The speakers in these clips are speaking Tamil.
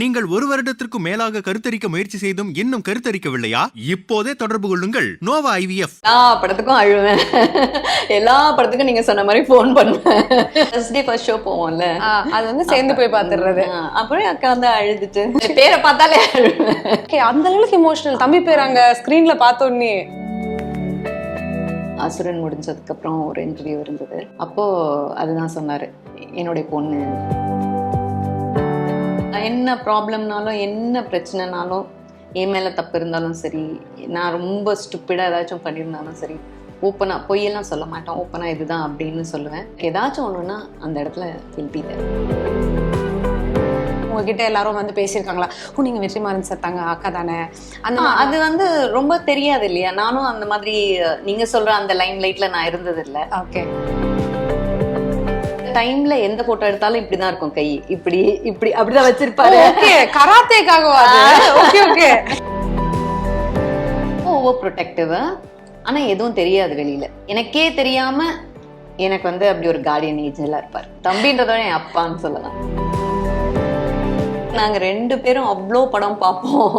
நீங்கள் ஒரு வருடத்திற்கு மேலாக கருத்தரிக்க முயற்சி செய்தும் இன்னும் கருத்தரிக்கவில்லையா? இப்போதே தொடர்பு கொள்ளுங்கள். Nova IVF. எல்லா படத்துக்கும் அழுவேன். எல்லா படத்துக்கும் நீங்க சொன்ன மாதிரி ஃபோன் பண்ணுவேன். ஃபர்ஸ்ட் டே ஃபர்ஸ்ட் ஷோ போவோம்ல அது வந்து சேர்ந்து போய் பாத்துறது அப்புறம் அக்கா வந்து அழுதுட்டு. பேரை பார்த்தாலே அழுவேன். அந்த அளவுக்கு இமோஷனல் தம்பி பேர் அங்க ஸ்கிரீன்ல பார்த்தோன்னே அசுரன் முடிஞ்சதுக்கு அப்புறம் ஒரு இன்டர்வியூ இருந்தது. அப்போ அதுதான் சொன்னாரு என்னுடைய பொண்ணு. என்ன ப்ராப்ளம்னாலும் என்ன பிரச்சனைனாலும் என் மேல தப்பு இருந்தாலும் சரி நான் ரொம்ப ஸ்டூப்பிடா ஏதாச்சும் பண்ணியிருந்தாலும் சரி ஓப்பனா பொய்யெல்லாம் சொல்ல மாட்டேன். ஓப்பனா இதுதான் அப்படின்னு சொல்லுவேன். ஏதாச்சும் ஒண்ணுன்னா அந்த இடத்துல திருப்பிட்டேன் உங்ககிட்ட எல்லாரும் வந்து பேசியிருக்காங்களா? ஓ நீங்க வெற்றிமாறன் சார் தாங்க அக்கா தானே? அந்த அது வந்து ரொம்ப தெரியாது இல்லையா? நானும் அந்த மாதிரி நீங்க சொல்ற அந்த லைம் லைட்ல நான் இருந்தது இல்ல ஓகே டைம்ல எந்த போட்டோ எடுத்தாலும் இப்படிதான் இருக்கும் கை. இப்படி இப்படி அப்படிதான் வச்சிருப்பாரு. ஓகே கராத்தேக்காகவா ஓகே ஓகே. ஓவர் ப்ரொடெக்டிவ் ஆனா எதுவும் தெரியாது வெளியில. எனக்கே தெரியாம எனக்கு வந்து அப்படி ஒரு கார்டியன் ஏஜ்ல இருப்பார். தம்பின்றதோட என் அப்பான்னு சொல்லலாம். நாங்க ரெண்டு பேரும் அவ்வளோ படம் பார்ப்போம்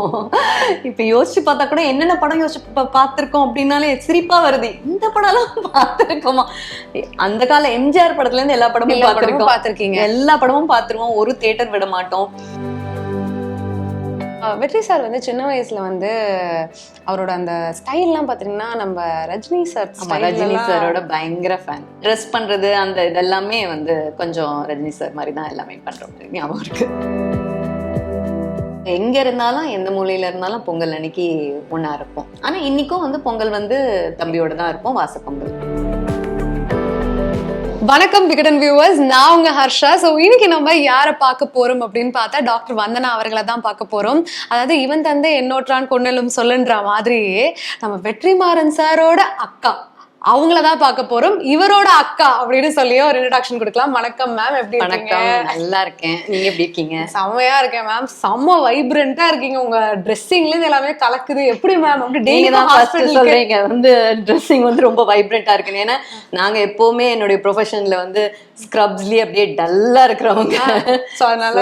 இப்ப யோசிச்சு பார்த்தா கூட என்னென்ன படம் யோசிச்சு பார்த்திருக்கோம் அப்படின்னாலே சிரிப்பா வருது. இந்த படம்லாம் பார்த்திருக்கோமா அந்த கால எம்ஜிஆர் படத்துல இருந்து எல்லா படமும் பார்த்திருக்கோம் பார்த்திருக்கீங்க. எல்லா படமும் பார்த்திருவோம் ஒரு தியேட்டர் விட மாட்டோம். வெற்றி சார் வந்து சின்ன வயசுல வந்து அவரோட அந்த ஸ்டைல்லாம் பாத்தீங்கன்னா நம்ம ரஜினி சார் ரஜினி சாரோட பயங்கர ஃபேன் ட்ரெஸ் பண்றது அந்த இதெல்லாமே வந்து கொஞ்சம் ரஜினி சார் மாதிரி தான் எல்லாமே பண்ற மாதிரி ஞாபகம் இருக்கு. எங்க இருந்தாலும் எந்த மூலையில இருந்தாலும் பொங்கல் அன்னைக்கு ஒன்னா இருப்போம். ஆனா இன்னைக்கும் வந்து பொங்கல் வந்து தம்பியோட தான் இருப்போம் வாச பொங்கல் வணக்கம் விகடன் வியூவர்ஸ் நான் உங்க ஹர்ஷா. ஸோ இன்னைக்கு நம்ம யாரை பார்க்க போறோம் அப்படின்னு பார்த்தா டாக்டர் வந்தனா அவர்களை தான் பார்க்க போறோம். அதாவது இவன் தந்தை என்னோற்றான் கொன்னலும் சொல்லுன்ற மாதிரியே நம்ம வெற்றிமாறன் சாரோட அக்கா. அவங்கள தான் பார்க்க போறோம். இவரோட அக்கா அப்படின்னு சொல்லி ஒரு இன்ட்ரடக்ஷன் கொடுக்கலாம். வணக்கம் மேம் எப்படி வணக்கம். நல்லா இருக்கேன். நீங்க எப்படி இருக்கீங்க? செம்மையா இருக்கேன் மேம் செம்ம வைப்ரண்டா இருக்கீங்க. உங்க ட்ரெஸ்ஸிங்ல இருந்து எல்லாமே கலக்குது. எப்படி மேம் அப்படி டெய்லி தான் சொல்றீங்க. வந்து ட்ரெஸ்ஸிங் வந்து ரொம்ப வைப்ரண்டா இருக்குன்னு. ஏன்னா நாங்க எப்பவுமே என்னுடைய ப்ரொஃபஷன்ல வந்து ஸ்க்ரப்ஸ்லயே அப்படியே டல்லா இருக்கிறவங்க. ஸோ அதனால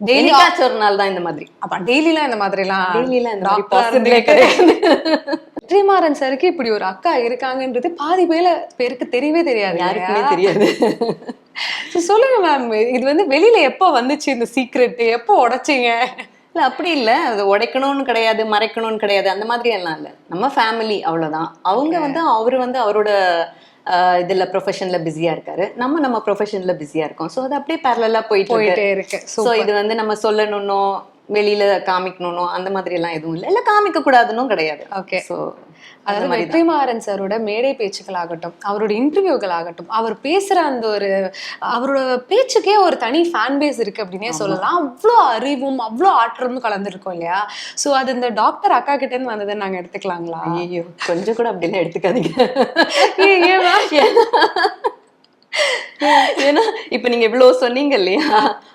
என்னைக்காச்சும் ஒரு நாள் தான் இந்த மாதிரி. அப்ப டெய்லிலாம் இந்த மாதிரிலாம் டெய்லிலாம் இந்த மாதிரி வெற்றிமாறன் சாருக்கு இப்படி ஒரு அக்கா இருக்காங்கன்றது பாதி பேல பேருக்கு தெரியவே தெரியாது யாருக்குமே? தெரியாது. சொல்லுங்க மேம் இது வந்து வெளியில எப்போ வந்துச்சு இந்த சீக்ரெட் எப்போ உடைச்சீங்க? இல்ல அப்படி இல்ல. அது உடைக்கணும்னு கிடையாது மறைக்கணும்னு கிடையாது. அந்த மாதிரி எல்லாம் இல்ல. நம்ம ஃபேமிலி அவ்வளவுதான். அவங்க வந்து அவரு வந்து அவரோட இதுல ப்ரொஃபஷன்ல பிஸியா இருக்காரு. நம்ம நம்ம ப்ரொஃபஷன்ல பிஸியா இருக்கோம். சோ அது அப்படியே பேரலா போயிட்டு இருக்கு. சோ இது வந்து நம்ம சொல்லணும்னோ வெளியில காமிக்கணும்னோ அந்த மாதிரி எல்லாம் எதுவும் இல்ல. இல்ல காமிக்க கூடாதுன்னும் கிடையாது ஓகே சோ அதாவது வெற்றிமாறன் சாரோட மேடை பேச்சுக்கள் ஆகட்டும் அவரோட இன்டர்வியூகள் ஆகட்டும் அவர் பேசுற அந்த ஒரு அவரோட பேச்சுக்கே ஒரு தனி ஃபேன் பேஸ் இருக்கு அப்படின்னே சொல்லலாம். அவ்வளோ அறிவும் அவ்வளோ ஆற்றலும் கலந்துருக்கும் இல்லையா? சோ அது இந்த டாக்டர் அக்கா கிட்ட இருந்து வந்ததுன்னு நாங்க எடுத்துக்கலாங்களா? ஐயோ கொஞ்சம் கூட அப்படிலாம் எடுத்துக்காதீங்க? ஏன்னா இப்ப நீங்க இவ்வளவு சொன்னீங்க இல்லையா?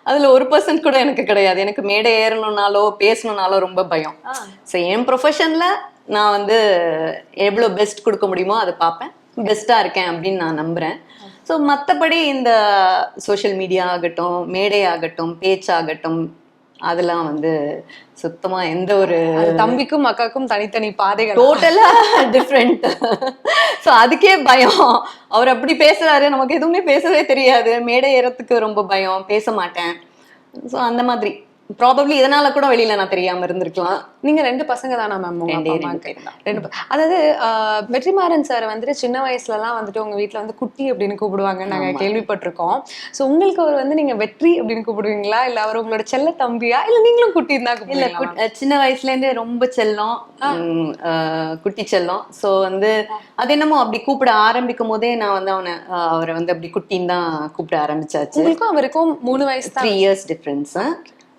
அதுல ஒரு பர்சன்ட் கூட எனக்கு கிடையாது. எனக்கு மேடை ஏறணும்னாலோ பேசணும்னாலோ ரொம்ப பயம். ஸோ என் ப்ரொஃபஷன்ல நான் வந்து எவ்வளவு பெஸ்ட் கொடுக்க முடியுமோ அதை பார்ப்பேன். பெஸ்டா இருக்கேன் அப்படின்னு நான் நம்புறேன். ஸோ மற்றபடி இந்த சோஷியல் மீடியா ஆகட்டும் மேடை ஆகட்டும் பேச்சாகட்டும் அதெல்லாம் வந்து சுத்தமா எந்த ஒரு தம்பிக்கும் அக்காக்கும் தனித்தனி பாதைகள். டோட்டலா டிஃப்ரெண்ட் ஸோ அதுக்கே பயம். அவர் அப்படி பேசுறாரு. நமக்கு எதுவுமே பேசவே தெரியாது. மேடை ஏறத்துக்கு ரொம்ப பயம். பேச மாட்டேன். ஸோ அந்த மாதிரி. ப்ராபப்ளி இதனால கூட வெளியில நான் தெரியாம இருந்திருக்கலாம். நீங்க ரெண்டு பசங்க தானா மேம் ரெண்டே அதாவது வெற்றிமாறன் சார் வந்துட்டு சின்ன வயசுல எல்லாம் வந்துட்டு உங்க வீட்ல வந்து குட்டி அப்படின்னு கூப்பிடுவாங்க நாங்க. கேள்விப்பட்டிருக்கோம். சோ உங்களுக்கு அவர் வந்து நீங்க வெற்றி அப்படின்னு கூப்பிடுவீங்களா? இல்ல அவர் உங்களோட செல்ல தம்பியா? இல்ல நீங்களும் குட்டி தான் இல்ல சின்ன வயசுல இருந்தே ரொம்ப செல்லம். குட்டி செல்லம். ஸோ வந்து அது என்னமோ அப்படி கூப்பிட ஆரம்பிக்கும் போதே நான் வந்து அவனை அவரை வந்து அப்படி குட்டின்னு தான் கூப்பிட ஆரம்பிச்சாச்சு. உங்களுக்கும் அவருக்கும் மூணு வயசு தான். த்ரீ இயர்ஸ் டிஃப்ரென்ஸ்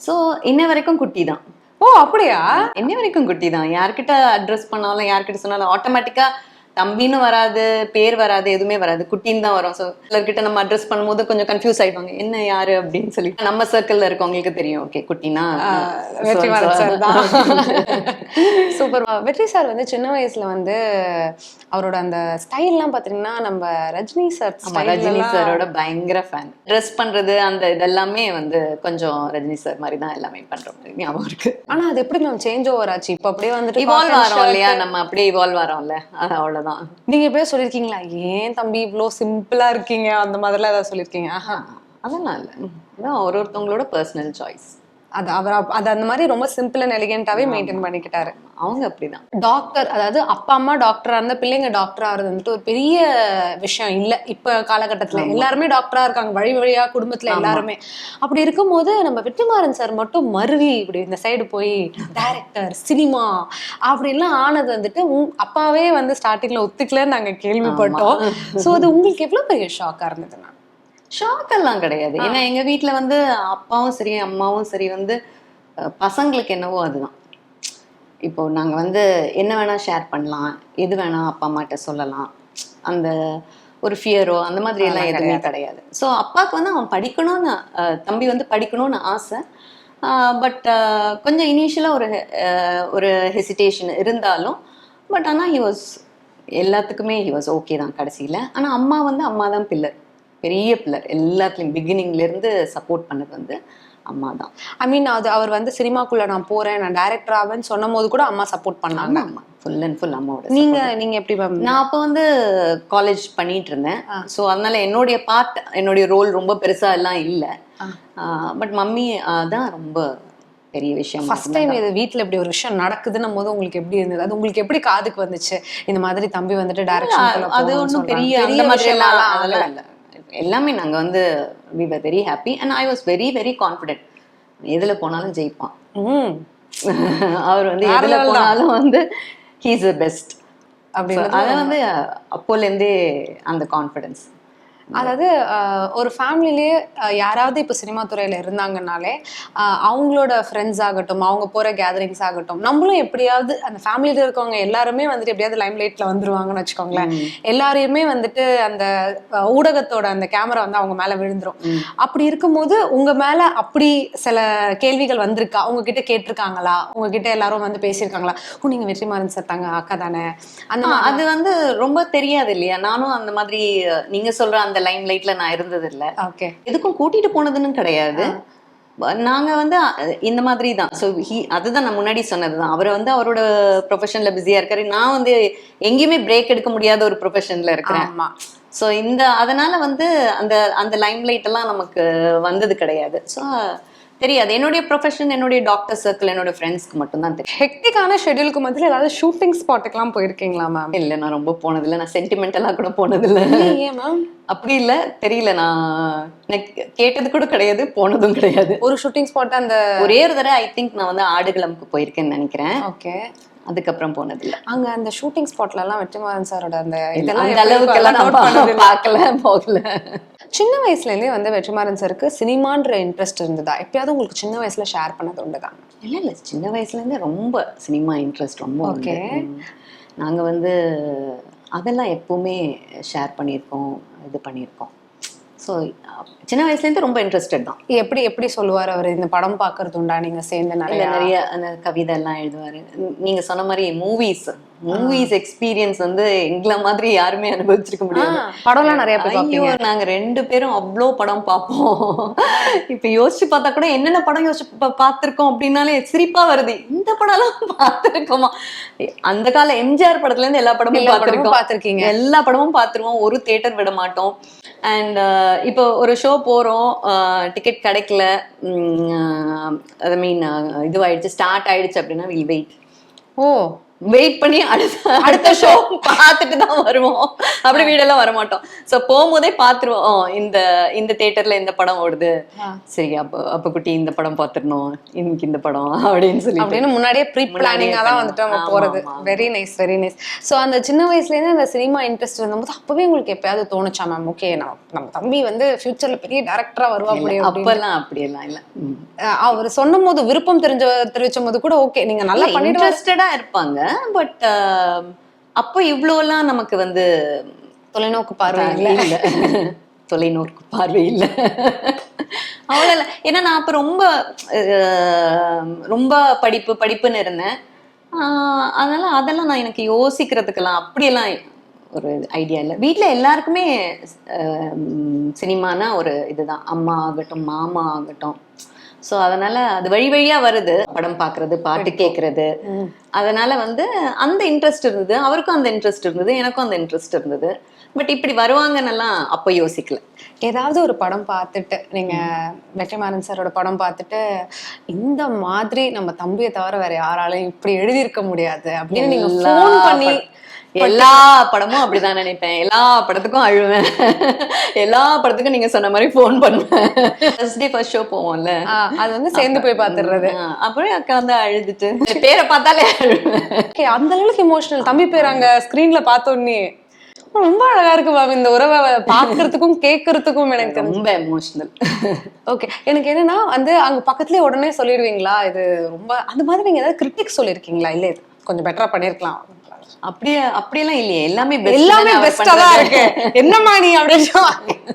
ஸோ இன்ன வரைக்கும் குட்டி தான். ஓ அப்படியா? என்ன வரைக்கும் குட்டி தான். யார்கிட்ட அட்ரஸ் பண்ணாலும் யார்கிட்ட சொன்னாலும் ஆட்டோமேட்டிக்கா தம்பின்னு வராது பேர் வராது எதுவுமே வராது. குட்டின்னு தான் வரும். ஸோ சிலர்கிட்ட நம்ம அட்ரஸ் பண்ணும்போது கொஞ்சம் கன்ஃபியூஸ் ஆயிடுவாங்க. என்ன யாரு? அப்படின்னு சொல்லி. நம்ம சர்க்கிள்ல இருக்கவங்களுக்கு தெரியும். ஓகே குட்டினா வெற்றிமாறன் சார் தான். சூப்பர். வெற்றி சார் வந்து சின்ன வயசுல வந்து அவரோட அந்த ஸ்டைல்லாம் பாத்தீங்கன்னா நம்ம ரஜினி சார் ரஜினி சாரோட பயங்கர ஃபேன் ட்ரெஸ் பண்றது அந்த இதெல்லாமே வந்து கொஞ்சம் ரஜினி சார் மாதிரி தான் எல்லாமே பண்ற மாதிரி ஞாபகம் இருக்கு. ஆனா அது எப்படி மேம் சேஞ்ச் ஓவர் ஆச்சு? இப்ப அப்படியே வந்துட்டு இவால்வ் shirt. இல்லையா? நம்ம அப்படியே இவால்வ் ஆறோம்ல. அது அவ்வளவுதான். நீங்க எப்படியே சொல்லிருக்கீங்களா ஏன் தம்பி இவ்வளோ சிம்பிளா இருக்கீங்க? அந்த மாதிரிலாம் ஏதாவது சொல்லிருக்கீங்க ஆஹா. அதெல்லாம் இல்லை. அதான் ஒரு ஒருத்தவங்களோட பர்சனல் சாய்ஸ் அது அவர் அது அந்த மாதிரி ரொம்ப சிம்பிள் அண்ட் எலிகென்ட்டாவே மெயின்டைன் பண்ணிக்கிட்டாரு. அவங்க அப்படிதான். டாக்டர் அதாவது அப்பா அம்மா டாக்டரா இருந்தா பிள்ளைங்க டாக்டர் ஆகுறது வந்துட்டு ஒரு பெரிய விஷயம் இல்ல. இப்ப காலகட்டத்துல எல்லாருமே டாக்டரா இருக்காங்க. வழி வழியா குடும்பத்துல எல்லாருமே. அப்படி இருக்கும்போது நம்ம வெற்றிமாறன் சார் மட்டும் மருவி இப்படி இந்த சைடு போய் டைரக்டர் சினிமா அப்படின்லாம் ஆனது வந்துட்டு உங் அப்பாவே வந்து ஸ்டார்டிங்ல ஒத்துக்கலன்னு நாங்க கேள்விப்பட்டோம். சோ அது உங்களுக்கு எவ்வளவு பெரிய ஷாக்கா இருந்ததுன்னா ஷாக் எல்லாம் கிடையாது. ஏன்னா எங்க வீட்ல வந்து அப்பாவும் சரி அம்மாவும் சரி வந்து பசங்களுக்கு என்னவோ அதுதான். இப்போ நாங்க வந்து என்ன வேணா ஷேர் பண்ணலாம் எது வேணா அப்பா அம்மாட்ட சொல்லலாம். அந்த ஒரு ஃபியரோ அந்த மாதிரி எல்லாம் எதுவுமே கிடையாது. ஸோ அப்பாவுக்கு வந்து அவன் படிக்கணும்னு தம்பி வந்து படிக்கணும்னு ஆசை. பட் கொஞ்சம் இனிஷியலாக ஒரு ஒரு ஹெசிடேஷன் இருந்தாலும் பட் ஆனால் ஹி வாஸ் எல்லாத்துக்குமே ஹி வாஸ் ஓகே தான் கடைசியில். ஆனால் அம்மா வந்து அம்மா தான் பில்லர் பெரிய பில்லர் எல்லாத்துலேயும் பிகினிங்லேருந்து சப்போர்ட் பண்ணது வந்து அம்மா தான். ஐ மீன் அது அவர் வந்து சினிமாக்குள்ள நான் போறேன் நான் டைரக்டர் ஆவேன்னு சொன்னும் போது கூட அம்மா சப்போர்ட் பண்ணாங்க. ஆமா ஃபுல் அண்ட் ஃபுல் அம்மாவோட நீங்க நீங்க எப்படி நான் அப்போ வந்து காலேஜ் பண்ணிட்டு இருந்தேன். ஸோ அதனால என்னுடைய பார்ட் என்னுடைய ரோல் ரொம்ப பெருசா எல்லாம் இல்லை. பட் மம்மி தான் ரொம்ப பெரிய விஷயம். ஃபர்ஸ்ட் டைம் இது வீட்ல இப்படி ஒரு விஷயம் நடக்குதுன்னும் போது உங்களுக்கு எப்படி இருந்தது? அது உங்களுக்கு எப்படி காதுக்கு வந்துச்சு? இந்த மாதிரி தம்பி வந்துட்டு டைரக்ஷன் அது ஒன்றும் பெரிய அந்த மாதிரி எல்லாம் அதெல்லாம் இல்லை. எல்லாமே நாங்க வந்து we were very happy and I was very very confident எதுல போனாலும் ஜெயிப்பான். அவர் வந்து எதுல. போனாலும் வந்து ஹீஸ் த பெஸ்ட் அப்படின்னு அதை வந்து அப்போலேருந்தே அந்த கான்ஃபிடன்ஸ் அதாவது ஒரு ஃபேமிலிலேயே யாராவது இப்போ சினிமா துறையில இருந்தாங்கனாலே அவங்களோட ஃப்ரெண்ட்ஸ் ஆகட்டும் அவங்க போற கேதரிங்ஸ் ஆகட்டும் நம்மளும் எப்படியாவது அந்த ஃபேமிலியில இருக்கவங்க எல்லாருமே வந்துட்டு எப்படியாவது லைம் லைட்ல வந்துருவாங்கன்னு வச்சுக்கோங்களேன். எல்லாரையுமே வந்துட்டு அந்த ஊடகத்தோட அந்த கேமரா வந்து அவங்க மேல விழுந்துரும். அப்படி இருக்கும்போது உங்க மேல அப்படி சில கேள்விகள் வந்திருக்கா? உங்ககிட்ட கேட்டிருக்காங்களா? உங்ககிட்ட எல்லாரும் வந்து பேசியிருக்காங்களா? ஓ நீங்க வெற்றிமாறன் சார் தாங்க அக்கா தானே? அந்த அது வந்து ரொம்ப தெரியாது இல்லையா? நானும் அந்த மாதிரி அஹ், நீங்க சொல்ற அந்த லைம் லைட்ல நான் இருந்தது இல்ல ஓகே எதுக்கும் கூட்டிட்டு போனதுன்னு கிடையாது. நாங்க வந்து இந்த மாதிரி தான். ஸோ ஹி அதுதான் நான் முன்னாடி சொன்னதுதான். அவர் வந்து அவரோட ப்ரொஃபஷன்ல பிஸியா இருக்காரு. நான் வந்து எங்கேயுமே பிரேக் எடுக்க முடியாத ஒரு ப்ரொஃபஷன்ல இருக்கிறேன். ஸோ இந்த அதனால வந்து அந்த அந்த லைம் லைட் எல்லாம் நமக்கு வந்தது கிடையாது. ஸோ தெரியாது. என்னுடைய ப்ரொஃபஷன் என்னுடைய டாக்டர் சர்க்கிள் என்னோட ஃப்ரெண்ட்ஸ்க்கு மட்டும்தான் தெரியும். ஹெக்டிக்கான ஷெட்யூலுக்கு மத்தியில் ஏதாவது ஷூட்டிங் ஸ்பாட்டுக்கெல்லாம் போயிருக்கீங்களா மேம் இல்லை நான் ரொம்ப போனதில்லை. நான் சென்டிமெண்டலாக கூட போனதில்லை. ஏன் மேம் அப்படி இல்ல. தெரியல. நான் கேட்டது கூட கிடையாது போனதும் கிடையாது. ஒரு ஷூட்டிங் ஸ்பாட் அந்த ஒரே ஒரு தடவை ஐ திங்க் நான் வந்து ஆடுகளம்க்கு போயிருக்கேன்னு நினைக்கிறேன். ஓகே அதுக்கப்புறம் போனதில்ல அங்க அந்த ஷூட்டிங் ஸ்பாட்ல எல்லாம் வெற்றிமாறன் சாரோட அந்த அந்த எப்படி அளவுக்கு எல்லாம் பார்க்கல போகல. சின்ன வயசுல இருந்தே வந்து வெற்றிமாறன் சாருக்கு சினிமான்ற இன்ட்ரெஸ்ட் இருந்ததா? எப்பயாவது உங்களுக்கு சின்ன வயசுல ஷேர் பண்ணது உண்டுதான் இல்ல இல்ல. சின்ன வயசுல இருந்தே ரொம்ப சினிமா இன்ட்ரெஸ்ட் ரொம்ப உண்டு. Okay. ம். நாங்க வந்து அதெல்லாம் எப்பவுமே ஷேர் பண்ணியிருக்கோம் இது பண்ணியிருக்கோம். ஸோ சின்ன வயசுல இருந்து ரொம்ப இன்ட்ரெஸ்டட் தான். எப்படி எப்படி சொல்லுவார் அவர்? இந்த படம் பாக்குறது உண்டா நீங்க சேர்ந்து நிறைய நிறைய அந்த கவிதை எல்லாம் எழுதுவாரு. உம் நீங்க சொன்ன மாதிரி மூவிஸ் மூவிஸ் எக்ஸ்பீரியன்ஸ் வந்து எங்களை மாதிரி யாருமே அனுபவிச்சிருக்க முடியாது. படம்லாம் நிறைய ஐயோ நாங்க ரெண்டு பேரும் அவ்வளோ படம் பார்ப்போம். இப்ப யோசிச்சு பார்த்தா கூட என்னென்ன படம் யோசிச்சு பார்த்திருக்கோம் அப்படின்னாலே சிரிப்பா வருது. இந்த படம் எல்லாம் பார்த்திருக்கோமா? அந்த கால எம்ஜிஆர் படத்துல இருந்து எல்லா படமும் பார்த்திருக்கோம். பார்த்திருக்கீங்க. எல்லா படமும் பார்த்துருவோம். ஒரு தியேட்டர் விட மாட்டோம். அண்ட் இப்போ ஒரு ஷோ போறோம். டிக்கெட் கிடைக்கல. ஐ மீன் இதுவாயிடுச்சு. ஸ்டார்ட் ஆயிடுச்சு அப்படின்னா வில் வெயிட் ஓ வெயிட் பண்ணி அடுத்த அடுத்த ஷோ பார்த்துட்டு தான் வருவோம். அப்படி வீடெல்லாம் வர மாட்டோம் ஸோ போகும்போதே பார்த்துருவோம். ஓ, இந்த இந்த தியேட்டர்ல இந்த படம் ஓடுது. சரி அப்போ அப்போ குட்டி இந்த படம் பார்த்துடணும். இன்னைக்கு இந்த படம் அப்படின்னு சொல்லி அப்படின்னு முன்னாடியே ப்ரீ முன்னாடியே பிளானிங்கா தான் வந்துட்டு அவங்க போறது. Very nice very nice so அந்த சின்ன வயசுல இருந்து அந்த சினிமா இன்ட்ரெஸ்ட் இருந்தபோது அப்பவே உங்களுக்கு எப்பயாவது தோணுச்சா மேம் ஓகே நம்ம நம்ம தம்பி வந்து ஃபியூச்சர்ல பெரிய டேரக்டரா வருவா முடியும் அப்பெல்லாம் அப்படியெல்லாம் இல்ல. அஹ் அவர் சொன்னும் போது விருப்பம் தெரிஞ்ச தெரிவிச்ச போது கூட ஓகே நீங்க நல்லா பண்ணிட்டு இன்ட்ரெஸ்டடா இருப்பாங்க பட் அப்போ இவ்வளோலாம் நமக்கு வந்து தொலைநோக்கு பார்வை இல்ல. தொலைநோக்கு பார்வை இல்ல. அவ்வளோ இல்லை ஏன்னா நான் அப்போ ரொம்ப ரொம்ப படிப்பு படிப்புன்னு இருந்தேன். அதனால அதெல்லாம் நான் எனக்கு யோசிக்கிறதுக்கெல்லாம் அப்படியெல்லாம் ஒரு ஐடியா இல்லை. வீட்டில் எல்லாருக்குமே சினிமானா ஒரு இதுதான். அம்மா ஆகட்டும் மாமா ஆகட்டும். ஸோ அதனால அது வழி வழியா வருது. படம் பார்க்கிறது பாட்டு கேட்கறது அதனால வந்து அந்த இன்ட்ரெஸ்ட் இருந்தது. அவருக்கும் அந்த இன்ட்ரெஸ்ட் இருந்தது. எனக்கும் அந்த இன்ட்ரெஸ்ட் இருந்தது. பட் இப்படி வருவாங்கன்னெல்லாம் அப்போ யோசிக்கல. ஏதாவது ஒரு படம் பார்த்துட்டு நீங்க வெற்றிமாறன் சாரோட படம் பார்த்துட்டு இந்த மாதிரி நம்ம தம்பியை தவிர வேற யாராலையும் இப்படி எழுதியிருக்க முடியாது அப்படின்னு நீங்க ஃபோன் பண்ணி எல்லா படமும் அப்படிதான் நினைப்பேன். எல்லா படத்துக்கும் அழுவேன். எல்லா படத்துக்கும் நீங்க சொன்ன மாதிரி ஃபோன் பண்ணுவேன். ஃபர்ஸ்ட் டே ஃபர்ஸ்ட் ஷோ போவோம்ல. அது வந்து சேர்ந்து போய் பார்த்துடுறது ஆ, அப்புறம் அக்கா வந்து அழுதுட்டு. பேரை பார்த்தாலே அழுவேன். ஓகே அந்த அளவுக்கு இமோஷனல் தம்பி பேர் அங்க ஸ்கிரீன்ல பார்த்தோன்னே ரொம்ப அழகா இருக்கு மேம் இந்த உறவை பாக்குறதுக்கும் கேட்கறதுக்கும் எனக்கு ரொம்ப எமோஷனல் ஓகே எனக்கு என்னன்னா வந்து அங்க பக்கத்துலயே உடனே சொல்லிடுவீங்களா? இது ரொம்ப அந்த மாதிரி நீங்க ஏதாவது கிரிட்டிக் சொல்லிருக்கீங்களா? இல்ல இது கொஞ்சம் பெட்டரா பண்ணிருக்கலாம். அப்படியே அப்படியெல்லாம் இல்லையே. எல்லாமே எல்லாமே பெஸ்டா தான். இருக்கு. என்னம்மா நீ அப்படின்னு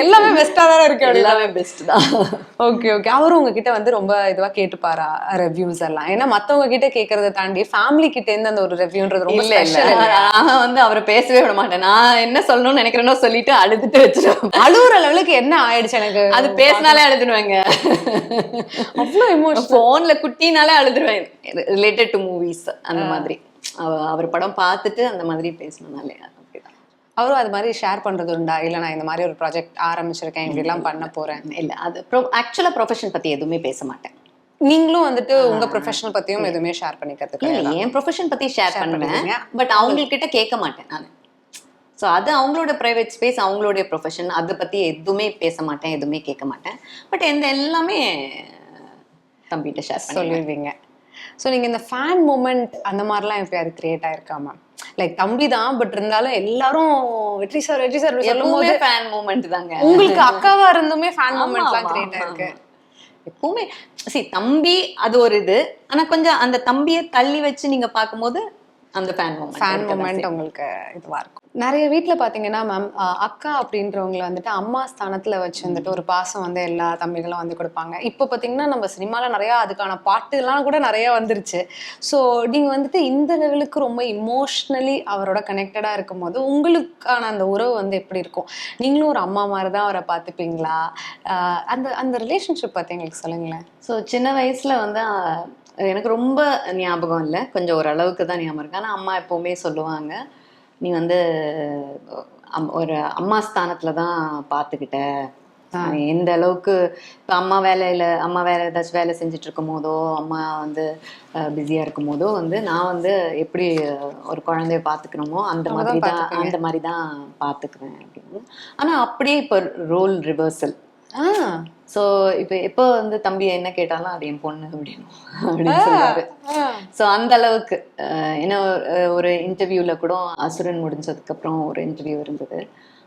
எல்லாமே பெஸ்டா தான் இருக்கு எல்லாமே பெஸ்ட் தான். ஓகே ஓகே அவரும் உங்ககிட்ட வந்து ரொம்ப இதுவா கேட்டுப்பாரா ரிவ்யூஸ் எல்லாம்? ஏன்னா மத்தவங்க கிட்ட கேக்குறத தாண்டி ஃபேமிலி கிட்ட இருந்து அந்த ஒரு ரிவ்யூன்றது ரொம்ப இல்ல நான் வந்து அவரை பேசவே விட மாட்டேன். நான் என்ன சொல்லணும்னு நினைக்கிறேனோ சொல்லிட்டு அழுதுட்டு வச்சிருவேன். அழுவுற லெவலுக்கு என்ன ஆயிடுச்சு எனக்கு? அது பேசினாலே அழுதுடுவேங்க அவ்வளவு எமோஷன் போன்ல குட்டினாலே அழுதுருவேன். ரிலேட்டட் டு மூவிஸ் அந்த மாதிரி. அவர் படம் பார்த்துட்டு அந்த மாதிரி பேசினாலே அப்படிதான். அவரும் அது மாதிரி ஷேர் பண்றது உண்டா? இல்ல நான் இந்த மாதிரி ஒரு ப்ராஜெக்ட் ஆரம்பிச்சிருக்கேன் இப்படி எல்லாம் பண்ண போறேன். இல்ல அது ஆக்சுவலா ப்ரொஃபஷன் பத்தி எதுவுமே பேச மாட்டேன். நீங்களும் வந்துட்டு உங்க ப்ரொஃபஷனல் பத்தியும் எதுவுமே ஷேர் பண்ணிக்கிறதுக்கு இல்ல என் ப்ரொஃபஷன் பத்தி ஷேர் பண்ணுவேன். பட் அவங்கக்கிட்ட கேட்க மாட்டேன் நான். ஸோ அது அவங்களோட ப்ரைவேட் ஸ்பேஸ் அவங்களுடைய ப்ரொஃபஷன் அதை பத்தி எதுவுமே பேச மாட்டேன் எதுவுமே கேட்க மாட்டேன். பட் எந்த எல்லாமே தம்பிகிட்ட ஷேர் சொல்லி சொல்லிடுவீங்க. ஸோ நீங்க இந்த ஃபேன் மூமெண்ட் அந்த மாதிரிலாம் எப்பயாவது கிரியேட் ஆயிருக்கா மேம் லைக் தம்பி தான் பட் இருந்தாலும் எல்லாரும் வெற்றி சார் வெற்றி சார் சொல்லும் போது ஃபேன் மூமெண்ட் தாங்க. உங்களுக்கு அக்காவா இருந்துமே ஃபேன் மூமெண்ட்லாம் கிரியேட் ஆயிருக்கு. எப்பவுமே சி தம்பி அது ஒரு இது. ஆனா கொஞ்சம் அந்த தம்பியை தள்ளி வச்சு நீங்க பார்க்கும்போது அந்த ஃபேன் மூமெண்ட் ஃபேன் மூமெண்ட் உங்களுக்கு இதுவா இருக்கும். நிறைய வீட்ல பாத்தீங்கன்னா மேம் அக்கா அப்படின்றவங்கள வந்துட்டு அம்மா ஸ்தானத்துல வச்சு வந்துட்டு ஒரு பாசம் வந்து எல்லா தம்பிகளும் வந்து கொடுப்பாங்க. இப்போ பாத்தீங்கன்னா நம்ம சினிமால நிறைய அதுக்கான பாட்டுலாம் கூட நிறைய வந்துருச்சு. ஸோ நீங்க வந்துட்டு இந்த லெவலுக்கு ரொம்ப இமோஷ்னலி அவரோட கனெக்டடா இருக்கும் போது உங்களுக்கான அந்த உறவு வந்து எப்படி இருக்கும்? நீங்களும் ஒரு அம்மா மாதிரி தான் அவரை பார்த்துப்பீங்களா? அந்த அந்த ரிலேஷன்ஷிப் பத்தி எங்களுக்கு சொல்லுங்களேன். ஸோ சின்ன வயசுல வந்து எனக்கு ரொம்ப ஞாபகம் இல்லை. கொஞ்சம் ஓரளவுக்கு தான் ஞாபகம் இருக்கு. ஆனால் அம்மா எப்பவுமே சொல்லுவாங்க நீ வந்து அம்- ஒரு அம்மா ஸ்தானத்துல தான் பார்த்துக்கிட்ட எந்த அளவுக்கு இப்போ அம்மா வேலையில அம்மா வேலை ஏதாச்சும் வேலை செஞ்சுட்டு இருக்கும் போதோ அம்மா வந்து பிஸியாக இருக்கும் போதோ வந்து நான் வந்து எப்படி ஒரு குழந்தைய பார்த்துக்கணுமோ அந்த மாதிரி தான். அந்த மாதிரி தான் பார்த்துக்குவேன் அப்படின்னு. ஆனால் அப்படியே இப்போ ரோல் ரிவர்சல் ஸோ இப்போ எப்போ வந்து தம்பி என்ன கேட்டாலும் அது என் பொண்ணு அப்படின்னு அப்படின்னு சொல்லுவாரு. ஸோ அந்த அளவுக்கு ஏன்னா அஹ், ஒரு இன்டர்வியூல கூட அசுரன் முடிஞ்சதுக்கு அப்புறம் ஒரு இன்டர்வியூ இருந்தது.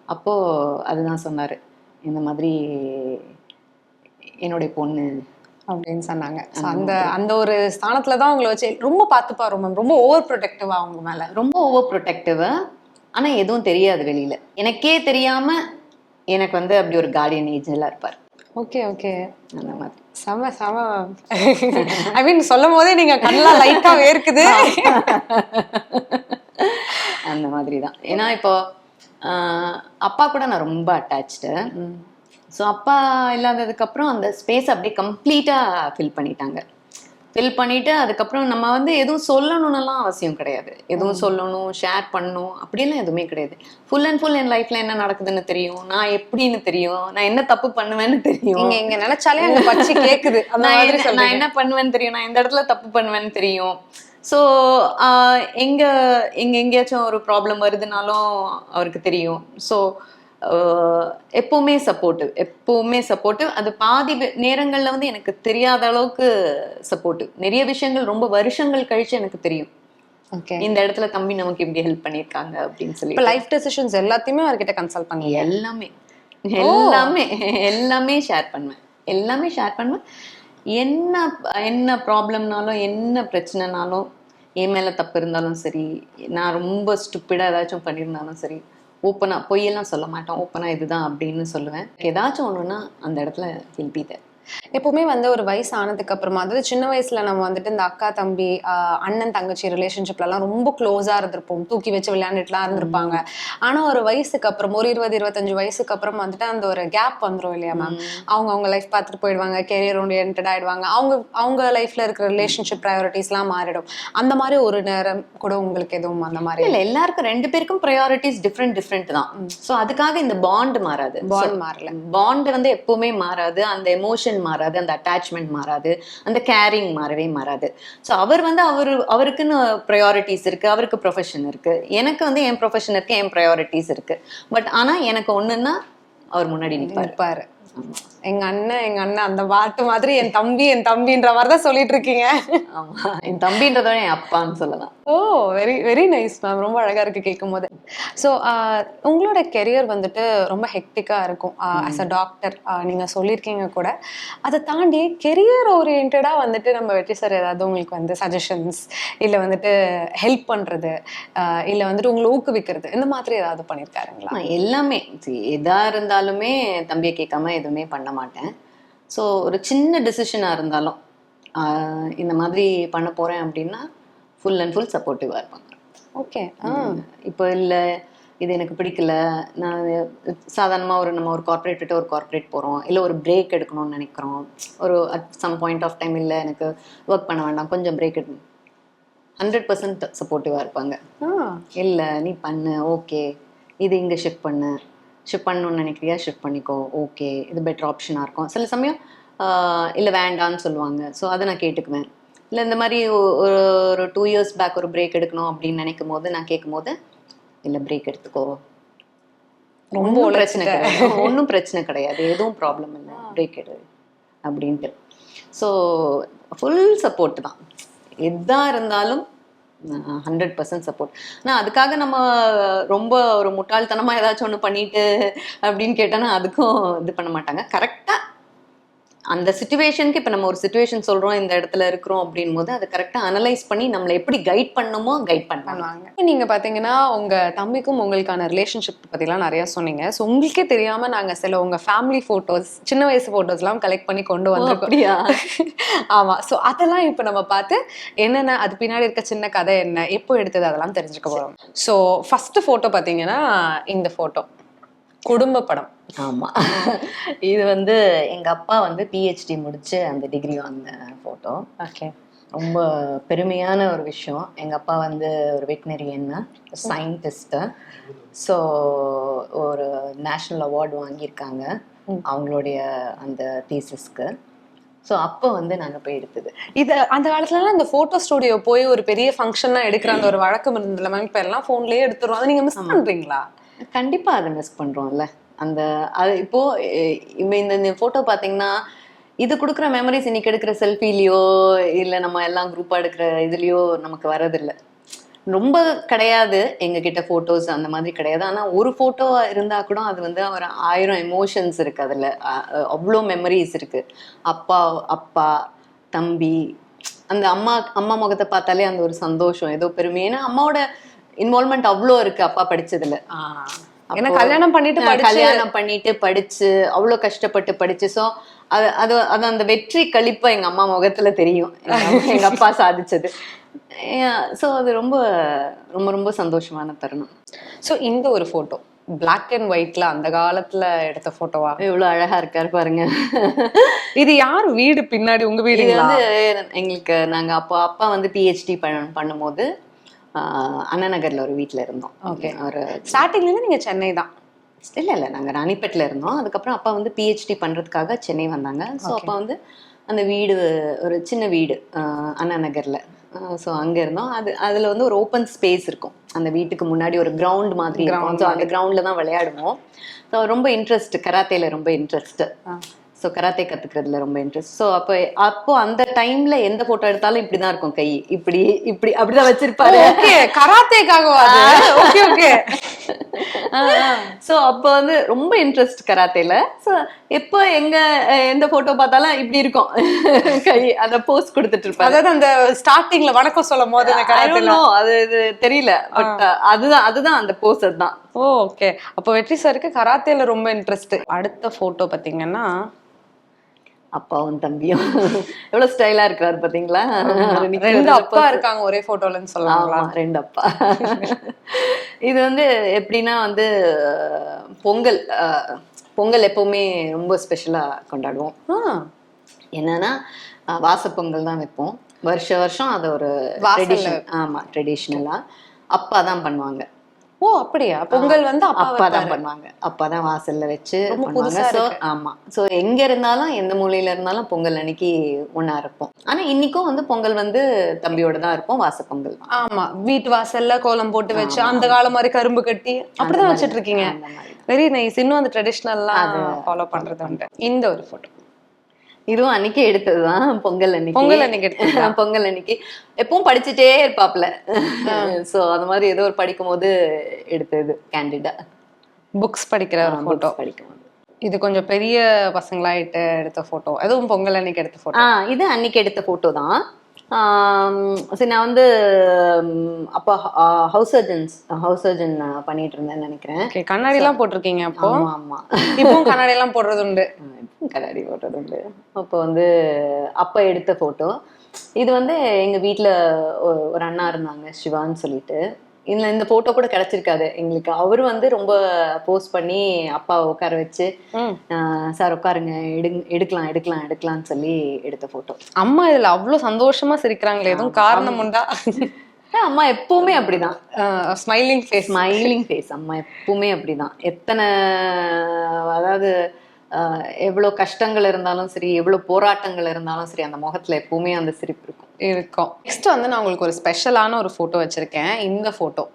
அப்போ அதுதான் சொன்னாரு. இந்த மாதிரி என்னுடைய பொண்ணு அப்படின்னு சொன்னாங்க. அந்த அந்த ஒரு ஸ்தானத்துல தான் உங்களை வச்சு ரொம்ப பார்த்துப்பாரு மேம் ரொம்ப ஓவர் ப்ரொடெக்டிவா அவங்க மேல. ரொம்ப ஓவர் ப்ரொடெக்டிவ் ஆனா எதுவும் தெரியாது வெளியில. எனக்கே தெரியாம எனக்கு வந்து அப்படி ஒரு கார்டியன் ஏஜெல்லாம் இருப்பார். ஓகே ஓகே அந்த மாதிரி. செம செம. ஐ மீன் சொல்லும் போதே நீங்க கண்ணெல்லாம் லைட்டா வேர்க்குது. அந்த மாதிரி தான் ஏன்னா இப்போ அப்பா கூட நான் ரொம்ப அட்டாச்சு ஸோ அப்பா இல்லாததுக்கு அப்புறம் அந்த ஸ்பேஸ் அப்படியே கம்ப்ளீட்டாக ஃபில் பண்ணிட்டாங்க. ஃபில் பண்ணிட்டு அதுக்கப்புறம் நம்ம வந்து எதுவும் சொல்லணும்னுலாம் அவசியம் கிடையாது. எதுவும் சொல்லணும் ஷேர் பண்ணணும் அப்படிலாம் எதுவுமே கிடையாது. ஃபுல் அண்ட் ஃபுல் என் லைஃப்ல என்ன நடக்குதுன்னு தெரியும். நான் எப்படின்னு தெரியும். நான் என்ன தப்பு பண்ணுவேன்னு தெரியும். நீங்க இங்க நினைச்சாலே அங்க பச்சை கேக்குது. நான் என்ன பண்ணுவேன்னு தெரியும்? நான் எந்த இடத்துல தப்பு பண்ணுவேன்னு தெரியும்? ஸோ எங்க எங்க எங்கேயாச்சும் ஒரு ப்ராப்ளம் வருதுனாலும் அவருக்கு தெரியும். ஸோ எப்பவுமே சப்போர்ட்டிவ் எப்பவுமே சப்போர்ட்டிவ் அது பாதி நேரங்கள்ல வந்து எனக்கு தெரியாத அளவுக்கு சப்போர்ட்டிவ் நிறைய விஷயங்கள் ரொம்ப வருஷங்கள் கழிச்சு எனக்கு தெரியும். இந்த இடத்துல தம்பி நமக்கு இப்படி ஹெல்ப் பண்ணியிருக்காங்க அப்படின்னு சொல்லி இப்ப லைஃப் டெசிஷன்ஸ் எல்லாத்தையுமே அவர்கிட்ட கன்சல்ட் பண்ணீங்க? எல்லாமே. எல்லாமே. எல்லாமே ஷேர் பண்ணுவேன். எல்லாமே ஷேர் பண்ணுவேன். என்ன என்ன ப்ராப்ளம்னாலும் என்ன பிரச்சனைனாலும் என் மேல தப்பு இருந்தாலும் சரி நான் ரொம்ப ஸ்டூப்பிடா ஏதாச்சும் பண்ணியிருந்தாலும் சரி ஓப்பனாக பொய்யெல்லாம் சொல்ல மாட்டேன் ஓப்பனாக இதுதான் அப்படின்னு சொல்லுவேன். ஏதாச்சும் ஒன்றுன்னா அந்த இடத்துல ஹில் தேர் எப்பவுமே வந்து ஒரு வயசு ஆனதுக்கு அப்புறமா அதாவது சின்ன வயசுல நம்ம வந்துட்டு இந்த அக்கா தம்பி அண்ணன் தங்கச்சி ரிலேஷன்ஷிப்ல எல்லாம் ரொம்ப க்ளோஸா இருந்திருப்போம். தூக்கி வச்சு விளையாண்டுட்டுலாம் இருந்திருப்பாங்க. ஆனா ஒரு வயசுக்கு அப்புறம் ஒரு இருபது இருபத்தஞ்சு வயசுக்கு அப்புறம் வந்துட்டு அந்த ஒரு கேப் வந்துரும் இல்லையா மேம் அவங்க அவங்க லைஃப் பார்த்துட்டு போயிடுவாங்க. கெரியர் ஓரியன்ட் ஆயிடுவாங்க. அவங்க அவங்க லைஃப்ல இருக்கிற ரிலேஷன்ஷிப் ப்ரையாரிட்டிஸ்லாம் மாறிடும். அந்த மாதிரி ஒரு நேரம் கூட உங்களுக்கு எதுவும் அந்த மாதிரி இல்ல எல்லாருக்கும் ரெண்டு பேருக்கும் ப்ரையாரிட்டிஸ் டிஃப்ரெண்ட் டிஃப்ரெண்ட் தான். ஸோ அதுக்காக இந்த பாண்ட் மாறாது. பாண்ட் மாறல. பாண்ட் வந்து எப்பவுமே மாறாது. அந்த எமோஷன் மாறாது அந்த அட்டாச்மெண்ட் மாறாது அந்த கேரிங் மாறவே மாறாது. ஸோ அவர் வந்து அவர் அவருக்குன்னு ப்ரையாரிட்டிஸ் இருக்கு அவருக்கு ப்ரொஃபஷன் இருக்கு. எனக்கு வந்து என் ப்ரொஃபஷன் இருக்கு என் ப்ரையாரிட்டிஸ் இருக்கு. பட் ஆனா எனக்கு ஒன்றுன்னா அவர் முன்னாடி நிற்பார் எங்க அண்ணன் எங்க அண்ணன் அந்த பாட்டு மாதிரி என் தம்பி என் தம்பின்ற மாதிரி தான் சொல்லிட்டு இருக்கீங்க ஆமா. என் தம்பின்றதோட என் அப்பான்னு சொல்லலாம். Oh very very nice ma'am ரொம்ப அழகா இருக்கு கேட்கும் போது ஸோ உங்களோட கெரியர் வந்துட்டு ரொம்ப ஹெக்டிக்கா இருக்கும். ஆஸ் அ டாக்டர் நீங்க சொல்லியிருக்கீங்க கூட. அதை தாண்டி கெரியர் ஓரியன்டா வந்துட்டு நம்ம வெற்றி சார் ஏதாவது உங்களுக்கு வந்து சஜஷன்ஸ் இல்லை வந்துட்டு ஹெல்ப் பண்றது இல்ல வந்துட்டு உங்களை ஊக்குவிக்கிறது இந்த மாதிரி ஏதாவது பண்ணியிருக்காருங்களா எல்லாமே. எதா இருந்தாலுமே தம்பியை கேட்காம எதுவுமே பண்ண மாட்டேன். ஸோ ஒரு சின்ன டிசிஷனாக இருந்தாலும் இந்த மாதிரி பண்ண போறேன் அப்படின்னா ஃபுல் அண்ட் ஃபுல் சப்போர்ட்டிவாக இருப்பாங்க. ஓகே இப்போ இல்லை இது எனக்கு பிடிக்கல நான் சாதாரணமாக ஒரு நம்ம ஒரு கார்ப்பரேட் ஒரு கார்ப்பரேட் போகிறோம் இல்லை ஒரு பிரேக் எடுக்கணும்னு நினைக்கிறோம். ஒரு at some point of time இல்லை எனக்கு ஒர்க் பண்ண வேண்டாம் கொஞ்சம் பிரேக் எடு ஹண்ட்ரட் பர்சன்ட் சப்போர்ட்டிவாக இருப்பாங்க. இல்லை நீ பண்ணு ஓகே இது இங்கே ஷிஃப்ட் பண்ணு. ஷிஃப்ட் பண்ணணும்னு நினைக்கிறியா? ஷிஃப்ட் பண்ணிக்கோ. ஓகே இது பெட்டர் ஆப்ஷனாக இருக்கும். சில சமயம் இல்லை வேண்டான்னு சொல்லுவாங்க. ஸோ அதை நான் கேட்டுக்குவேன். இல்லை இந்த மாதிரி ஒரு ஒரு டூ இயர்ஸ் பேக் ஒரு பிரேக் எடுக்கணும் அப்படின்னு நினைக்கும் போது நான் கேட்கும் போது இல்லை பிரேக் எடுத்துக்கோ. ரொம்ப பிரச்சனை கிடையாது. ஒன்றும் பிரச்சனை கிடையாது. எதுவும் ப்ராப்ளம் இல்லை. பிரேக் எடு. அப்படின்ட்டு. ஸோ ஃபுல் சப்போர்ட் தான். எதா இருந்தாலும் ஹண்ட்ரட் பர்சன்ட் சப்போர்ட் ஆனால் அதுக்காக நம்ம ரொம்ப ஒரு முட்டாள்தனமாக ஏதாச்சும் ஒன்று பண்ணிட்டு அப்படின்னு கேட்டோன்னா அதுக்கும் இது பண்ண மாட்டாங்க. கரெக்டாக அந்த சுச்சுவேஷனுக்கு இப்போ நம்ம ஒரு சுச்சுவேஷன் சொல்கிறோம் இந்த இடத்துல இருக்கிறோம் அப்படின் போது அதை கரெக்டாக அனலைஸ் பண்ணி நம்மளை எப்படி கைட் பண்ணணுமோ கைட் பண்ணுவாங்க பண்ணுவாங்க நீங்க பாத்தீங்கன்னா உங்க தம்பிக்கும் உங்களுக்கான ரிலேஷன்ஷிப் பத்திலாம் நிறைய சொன்னீங்க. ஸோ உங்களுக்கே தெரியாம நாங்க சில உங்க ஃபேமிலி போட்டோஸ் சின்ன வயசு போட்டோஸ் எல்லாம் கலெக்ட் பண்ணி கொண்டு வந்திருக்கோம். அப்படியா? ஆமா. சோ அதெல்லாம் இப்ப நம்ம பார்த்து என்னென்ன அது பின்னாடி இருக்க சின்ன கதை என்ன எப்போ எடுத்தது அதெல்லாம் தெரிஞ்சுக்க போறோம். சோ ஃபர்ஸ்ட் போட்டோ பாத்தீங்கன்னா இந்த போட்டோ குடும்ப படம். ஆமா. இது வந்து எங்க அப்பா வந்து பிஹெச்டி முடிச்சு அந்த டிகிரி வாங்கின போட்டோ ஓகே ரொம்ப பெருமையான ஒரு விஷயம். எங்க அப்பா வந்து ஒரு வெட்டினரியன் சயின்டிஸ்ட் ஸோ ஒரு நேஷ்னல் அவார்டு வாங்கியிருக்காங்க. அவங்களுடைய அந்த தீசிஸ்க்கு ஸோ அப்போ வந்து நாங்க போய் எடுத்தது. இது அந்த காலத்துல எல்லாம் இந்த போட்டோ ஸ்டுடியோ போய் ஒரு பெரிய ஃபங்க்ஷன்லாம் எடுக்கிற அந்த ஒரு வழக்கம் இருந்ததுல மேம் இப்ப எல்லாம் போன்லயே எடுத்துறோம் அதை நீங்க மிஸ் பண்றீங்களா? கண்டிப்பா அதை மிஸ் பண்றோம்ல. அந்த அது இப்போ இந்த இந்த பார்த்தீங்கன்னா பாத்தீங்கன்னா இது கொடுக்குற மெமரிஸ் இன்னைக்கு எடுக்கிற செல்ஃபிலையோ இல்ல நம்ம எல்லாம் குரூப்பா எடுக்கிற இதுலேயோ நமக்கு வரதில்லை ரொம்ப கிடையாது எங்க கிட்ட போட்டோஸ் அந்த மாதிரி கிடையாது. ஆனா ஒரு போட்டோ இருந்தா கூட அது வந்து ஒரு ஆயிரம் எமோஷன்ஸ் இருக்கு அதுல. அவ்வளோ மெமரிஸ் இருக்கு. அப்பா அப்பா தம்பி அந்த அம்மா அம்மா முகத்தை பார்த்தாலே அந்த ஒரு சந்தோஷம். ஏதோ பெருமை ஏன்னா அம்மாவோட இன்வால்மெண்ட் அவ்வளோ இருக்கு அப்பா படிச்சதுல. ஏன்னா கல்யாணம் பண்ணிட்டு கல்யாணம் பண்ணிட்டு படிச்சு அவ்வளோ கஷ்டப்பட்டு படிச்சு. ஸோ அது அது அது அந்த வெற்றி கழிப்பா எங்க அம்மா முகத்துல தெரியும். எங்க அப்பா சாதிச்சது. ஸோ அது ரொம்ப ரொம்ப ரொம்ப சந்தோஷமான தருணம். சோ இந்த ஒரு போட்டோ Black அண்ட் ஒயிட்ல அந்த காலத்துல எடுத்த போட்டோவா எவ்வளவு அழகா இருக்காரு பாருங்க. இது யார்? வீடு பின்னாடி உங்க வீடுங்களா? வந்து எங்களுக்கு நாங்க அப்போ அப்பா வந்து பிஹெச்டி பண்ணும்போது ஆஹ் அண்ணா நகர்ல ஒரு வீட்ல இருந்தோம். Okay. ஒரு ஸ்டார்டிங்ல இருந்து நீங்க சென்னை தான்? இல்ல இல்ல. நாங்க ராணிப்பேட்ல இருந்தோம். அதுக்கப்புறம் அப்பா வந்து பிஹெச்டி பண்றதுக்காக சென்னை வந்தாங்க. ஸோ அப்பா வந்து அந்த வீடு ஒரு சின்ன வீடு அண்ணா நகர்ல ஸோ அங்க இருந்தோம். அது அதுல வந்து ஒரு ஓப்பன் ஸ்பேஸ் இருக்கும். அந்த வீட்டுக்கு முன்னாடி ஒரு கிரவுண்ட் மாதிரி இருக்கும். ஸோ அந்த கிரவுண்ட்ல தான் விளையாடுவோம். ஸோ ரொம்ப இன்ட்ரெஸ்ட் கராத்தேல ரொம்ப இன்ட்ரெஸ்ட் ஸோ கராத்தே கத்துக்கிறதுல ரொம்ப இன்ட்ரெஸ்ட் ஸோ அப்போ அப்போ அந்த டைம்ல எந்த போட்டோ எடுத்தாலும் இப்படிதான் இருக்கும் கை. இப்படி இப்படி அப்படிதான் வச்சிருப்பாரு. ஓகே கராத்தேக்காகவா ஓகே ஓகே. ஸோ அப்போ வந்து ரொம்ப இன்ட்ரெஸ்ட் கராத்தேல. ஸோ எப்போ எங்க எந்த போட்டோ பார்த்தாலும் இப்படி இருக்கும். கை அந்த போஸ் கொடுத்துட்டு இருப்பாரு. அதாவது அந்த ஸ்டார்டிங்ல வணக்கம் சொல்லும் போது அது தெரியல. பட் அதுதான் அதுதான் அந்த போஸ் தான் ஓ ஓகே அப்போ வெற்றி சாருக்கு கராத்தேல ரொம்ப இன்ட்ரெஸ்ட் அடுத்த போட்டோ பாத்தீங்கன்னா அப்பாவும் தம்பியும். எவ்வளவு ஸ்டைலா இருக்கிறாரு பாத்தீங்களா? ரெண்டு அப்பா. இருக்காங்க ஒரே போட்டோலன்னு சொல்லலாங்களா? ஆமா ரெண்டு அப்பா. இது வந்து எப்படின்னா வந்து பொங்கல் பொங்கல் எப்பவுமே ரொம்ப ஸ்பெஷலா கொண்டாடுவோம். என்னன்னா வாசப்பொங்கல் தான் வைப்போம். வருஷ வருஷம் அது ஒரு. ட்ரெடிஷன் ஆமா ட்ரெடிஷ்னலா அப்பா தான் பண்ணுவாங்க. ஓ அப்படியா? பொங்கல் வந்து அப்பா அப்பா தான் வைப்பாரு. பண்ணுவாங்க. அப்பா தான் வாசல்ல வச்சு பண்ணுவாங்க. ஆமா. ஸோ எங்க இருந்தாலும் எந்த மூலையில இருந்தாலும் பொங்கல் அன்னைக்கு ஒண்ணா இருப்போம். ஆனா இன்னைக்கும் வந்து பொங்கல் வந்து தம்பியோட தான் இருப்போம். வாசப்பொங்கல் தான். ஆமா. வீட்டு வாசல்ல கோலம் போட்டு வச்சு அந்த காலம் மாதிரி கரும்பு கட்டி அப்படிதான் வச்சிட்டு இருக்கீங்க. வெரி நைஸ் இன்னும் அந்த ட்ரெடிஷ்னல்லாம் ஃபாலோ பண்றது உண்டு. இந்த ஒரு போட்டோ இதுவும் அன்னைக்கு எடுத்ததுதான். பொங்கல் அன்னைக்கு. பொங்கல் அன்னைக்கு எடுத்ததா? பொங்கல் அன்னைக்கு. எப்பவும் படிச்சுட்டே இருப்பாப்ல. சோ அந்த மாதிரி ஏதோ ஒரு படிக்கும் போது எடுத்தது கேண்டிடா புக்ஸ் படிக்கிற ஒரு போட்டோ படிக்கும். இது கொஞ்சம் பெரிய பசங்களாயிட்டு எடுத்த போட்டோ அதுவும் பொங்கல் அன்னைக்கு எடுத்த போட்டோ இது அன்னைக்கு எடுத்த போட்டோ தான். சரி நான் வந்து அப்போ ஹவுஸ் சர்ஜன்ஸ் ஹவுஸ் சர்ஜன் பண்ணிட்டு இருந்தேன்னு நினைக்கிறேன். கண்ணாடி எல்லாம் போட்டிருக்கீங்க அப்போ? ஆமா இப்பவும் கண்ணாடி எல்லாம் போடுறது உண்டு கண்ணாடி போட்டது உண்டு அப்போ வந்து அப்போ எடுத்த ஃபோட்டோ இது வந்து எங்க வீட்ல ஒ- ஒரு அண்ணா இருந்தாங்க சிவான்னு சொல்லிட்டு. இதுல இந்த போட்டோ கூட கிடைச்சிருக்காது. எங்களுக்கு. அவரு வந்து ரொம்ப போஸ்ட் பண்ணி அப்பா உட்கார வச்சு. சார் உட்காருங்க. எடுங்க எடுக்கலாம் எடுக்கலாம் எடுக்கலாம்னு சொல்லி எடுத்த போட்டோ அம்மா இதுல அவ்வளவு சந்தோஷமா சிரிக்கிறாங்களே. எதுவும் காரணம் உண்டா? அம்மா எப்பவுமே அப்படிதான். ஸ்மைலிங் ஃபேஸ் ஸ்மைலிங் ஃபேஸ் அம்மா எப்பவுமே அப்படிதான். எத்தனை அதாவது ஆஹ், எவ்வளவு கஷ்டங்கள் இருந்தாலும் சரி எவ்வளவு போராட்டங்கள் இருந்தாலும் சரி அந்த முகத்துல எப்பவுமே அந்த சிரிப்பு இருக்கும். இருக்கும். நெக்ஸ்ட் வந்து நான் உங்களுக்கு ஒரு ஸ்பெஷலான ஒரு போட்டோ வச்சிருக்கேன். இந்த போட்டோ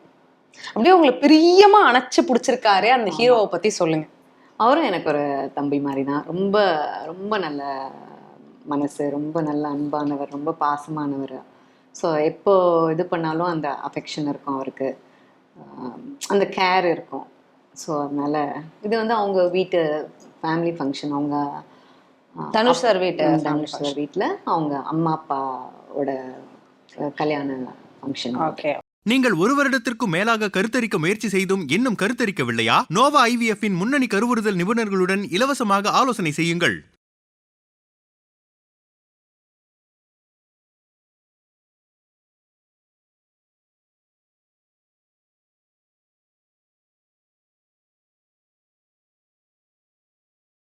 அப்படியே உங்களுக்கு பிரியமா அணைச்சு பிடிச்சிருக்காரு அந்த ஹீரோவை பத்தி சொல்லுங்க. அவரும் எனக்கு ஒரு தம்பி மாதிரி தான். ரொம்ப ரொம்ப நல்ல மனசு ரொம்ப நல்ல அன்பானவர் ரொம்ப பாசமானவர். ஸோ எப்போ இது பண்ணாலும் அந்த அஃபெக்ஷன் இருக்கும் அவருக்கு. அந்த கேர் இருக்கும். ஸோ அதனால இது வந்து அவங்க வீட்டு ஃபேமிலி ஃபங்க்ஷன் அவங்க தனுஷ் சார் வீட்டு தனுஷ் சார் வீட்டில் அவங்க அம்மா அப்பாவோட கல்யாண ஃபங்க்ஷன் ஓகே நீங்கள் ஒரு வருடத்திற்கும் மேலாக கருத்தரிக்க முயற்சி செய்தும் இன்னும் கருத்தரிக்கவில்லையா? நோவா ஐவிஎஃப் இன் முன்னணி கருவுறுதல் நிபுணர்களுடன் இலவசமாக ஆலோசனை செய்யுங்கள்.